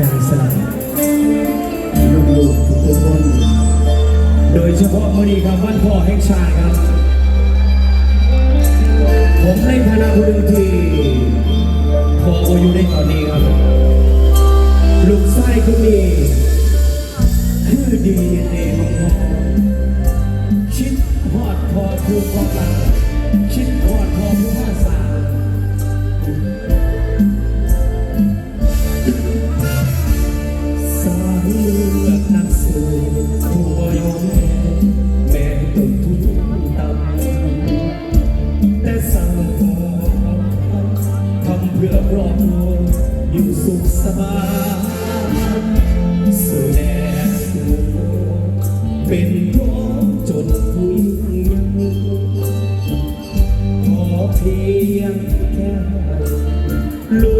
ใจสลายลูกๆทุกคนโดยเฉพาะมือนี้ครับวันพ่อแห่งชาติครับ ผมในฐานะผู้หนึ่งที่พออยู่ในตอนนี้ครับลูกชายคนนี้คือดีเอ็นเอของพ่อคิดฮอดพอครูพ่อตาคิ เพื่อครอบครัวอยู่สุขสบายสแสดงเป็นพร้อมจนผู้หญิงขอเพียงแค่ลู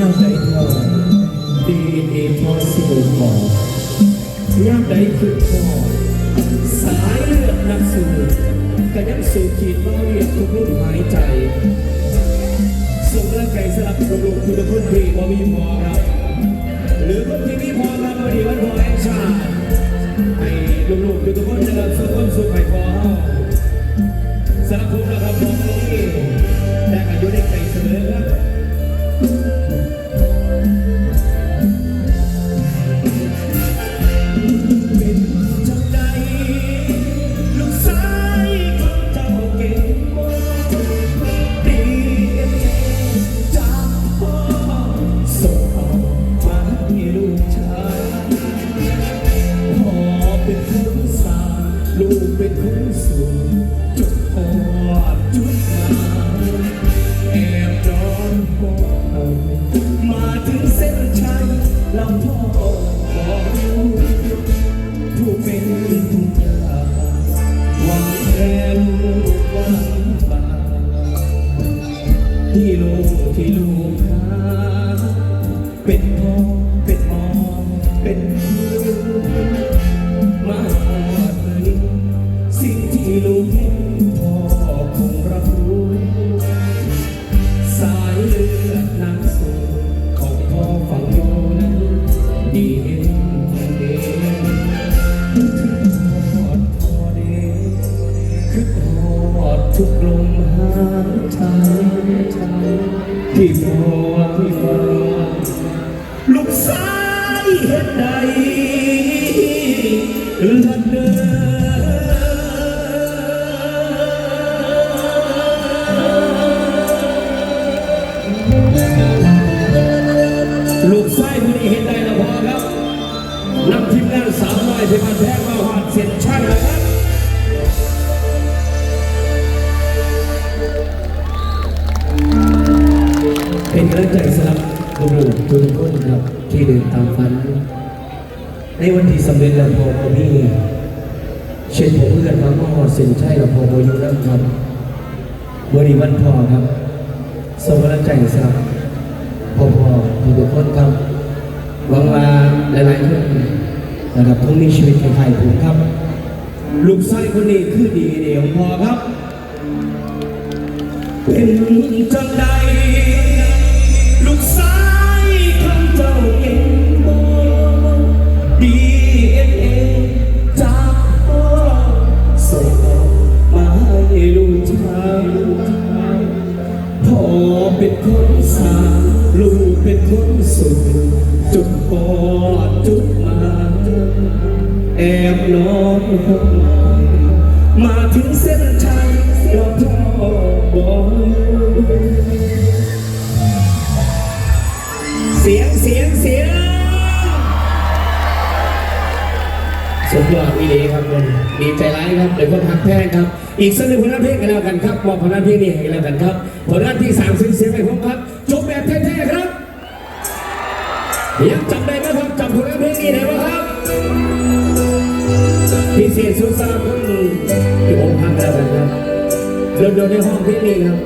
ย่ำใดเท่าดีเอพอสิบพอย่ำใดคือพ่อสายเลือดนักสู้ก็ยังสู่ขีดน้อยกทุกลมหายใจส่งแรงใจสลับกระดูกคุณคนที่บ่มีพอครับ หรือคนที่มีพอครับวันนี้วันพอแห่งชาติให้ลูกๆทุกคนนะครับสุขสุขให้พอสำหรับผมนะครับผมนี่ ที่ลูกที่ลูกหาเป็นพ่อเป็นหมอเป็น ลูกสายคนนี้เห็นใดนะพ่อครับนำทีมงานสาวน้อยเพชรแท้มาหอดเสียนช่างนะครับเป็นกำลังใจสำหรับลูกๆทุกคนครับที่เดินตามฝัน ในวันที่สำเร็จแล้วพอพี่ เช่นผมเพื่อนมาหม้อเส้นใชัยกับพอโมยุแล้วครับวันนี้วันพ่อครับส่งกำลังใจสับพ่อพ่อทุกๆคนครับหวังว่าหลายๆคนนะครับคงมีชีวิตคล้ายๆผมครับ ลูกชายคนนี้คือดีเดียวพอครับ เป็นจังใดลูกสายคำเจ้าเองบ่ดีเอ็นเอจ เป็นคนสาลูกเป็นคนสุด จุดปอดจุดมา แอบนอนมาถึงเส้นชัยก็พ่อบอกเสียงเสียงเสียงสุดยอดอีดีครับคุณดีใจร้ายครับเดี๋ยวก็ทักแพงครับ อีกสักหนึ่งผลงานเพลงกันแล้วกันครับบอกผลงานเพลงนี้ให้กันแล้วกันครับผลงานที่สามเสียงไปพร้อมครับจบแบบเท่ๆครับยังจำได้ไหมครับจำผลงานเพลงนี้ได้ไหมครับพิเศษสุดสำหรับคนที่ผมพักแล้วกันครับเดินเดินในห้องเพลงนี้ครับ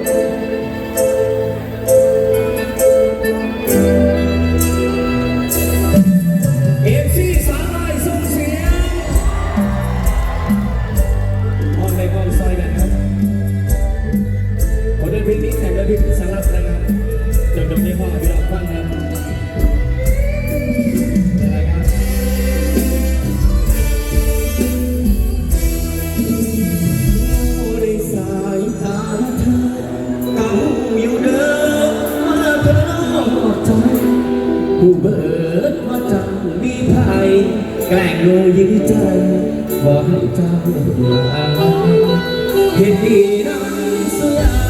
โยยิ้มใจขอให้เจ้าหลาเห็นดีน้ำสุยา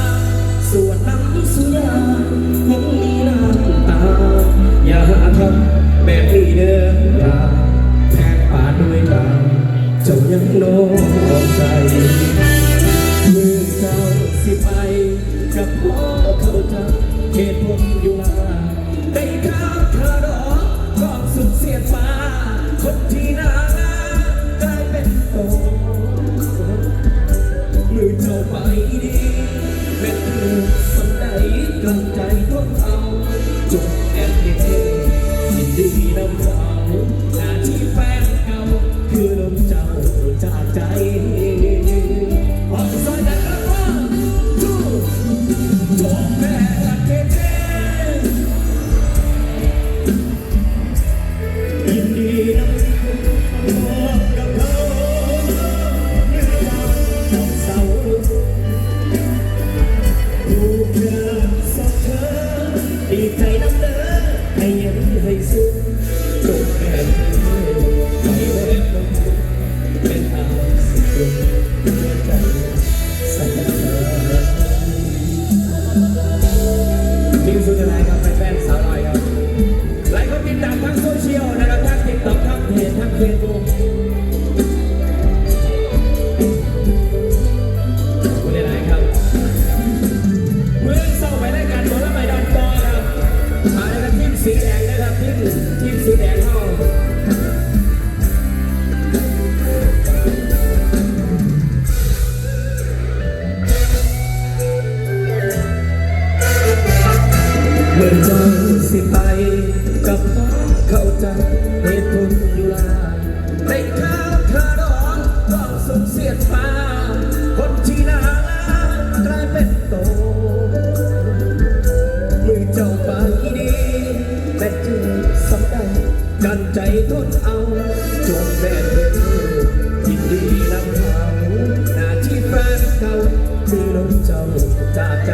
จนใจ จริงสุดท้ายครับแฟนๆสาวน้อยครับ ใจทนเอาจงแม่เธอยินดีนำเขาหน้าที่แฟนเก่าคือลมเจ้าจากใจ